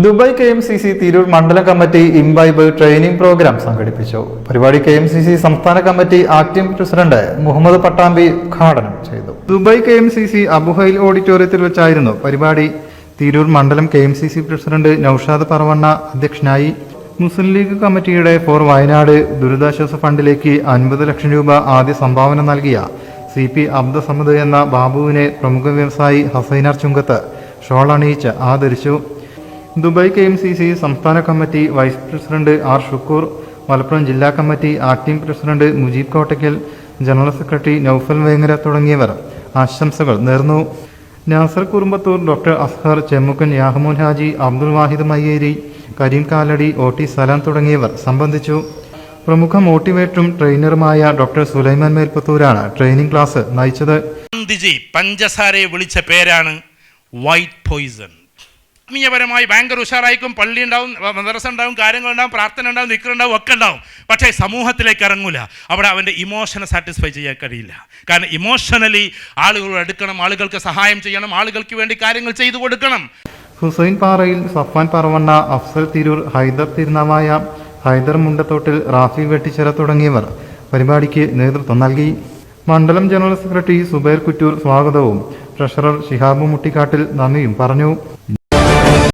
Dubai K M C C Tirur മണ്ഡലം committee imbibe training programme സംഘടിപ്പിച്ചു. പരിപാടി K M C C സംസ്ഥാന committee acting president Muhammad Pattambi ഉദ്ഘാടനം ചെയ്തു. Dubai K M C C Abuhail ഓഡിറ്റോറിയത്തിൽ വെച്ചായിരുന്നു പരിപാടി. തിരൂർ മണ്ഡലം K M C C president Naushad Paravanna അധ്യക്ഷനായി. മുസ്ലിം ലീഗ് കമ്മിറ്റിയുടെ ഫോർ വയനാട് ദുരിതാശ്വാസ ഫണ്ടിലേക്ക് അൻപത് ലക്ഷം രൂപ ആദ്യ സംഭാവന നൽകിയ സി പി അബ്ദസമദ് എന്ന ബാബുവിനെ പ്രമുഖ വ്യവസായി ഹസൈനാർ ചുങ്കത്ത് ഷോൾ അണിയിച്ച് ആദരിച്ചു. Dubai K M C C സംസ്ഥാന committee vice president R Shukoor Malappuram ജില്ലാ committee acting president Mujeeb Kottakkal general secretary Naufal Vengara തുടങ്ങിയവർ ആശംസകൾ നേർന്നു. Nasar Kurumbathur doctor Azhar Chemmukkan Yahamoon Haji Abdul Wahid Mayyeri Kareem Kalady O T Salam തുടങ്ങിയവർ സംബന്ധിച്ചു. പ്രമുഖ മോട്ടിവേറ്ററും ട്രെയിനറുമായ ഡോക്ടർ സുലൈമാൻ മേൽപ്പത്തൂരാണ് ട്രെയിനിംഗ് ക്ലാസ് നയിച്ചത്. ഗാന്ധിജി പഞ്ചസാരയെ വിളിച്ച പേരാണ് വൈറ്റ് പോയിസൺ. ആത്മീയപരമായി ഭയങ്കര ഉഷാറായിരിക്കും പള്ളി ഉണ്ടാവും മദ്രസ ഉണ്ടാവും കാര്യങ്ങളുണ്ടാവും പ്രാർത്ഥന ഉണ്ടാവും നിക്കർ ഉണ്ടാവും ഒക്കെ ഉണ്ടാവും. പക്ഷേ സമൂഹത്തിലേക്ക് ഇറങ്ങൂല. അവിടെ അവന്റെ ഇമോഷനെ സാറ്റിസ്ഫൈ ചെയ്യാൻ കഴിയില്ല. കാരണം ഇമോഷണലി ആളുകളോട് എടുക്കണം ആളുകൾക്ക് സഹായം ചെയ്യണം ആളുകൾക്ക് വേണ്ടി കാര്യങ്ങൾ ചെയ്തു കൊടുക്കണം. ഹുസൈൻ പാറയിൽ സഫാൻ പറവണ്ണ അഫ്സൽ തിരൂർ ഹൈദർ തിരുനാവായ ഹൈദർ മുണ്ടത്തോട്ടിൽ റാഫി വെട്ടിച്ചിറ തുടങ്ങിയവർ പരിപാടിക്ക് നേതൃത്വം നൽകി. മണ്ഡലം ജനറൽ സെക്രട്ടറി സുബൈർ കുറ്റൂർ സ്വാഗതവും ട്രഷറർ ഷിഹാബ് മുട്ടിക്കാട്ടിൽ നന്ദിയും പറഞ്ഞു.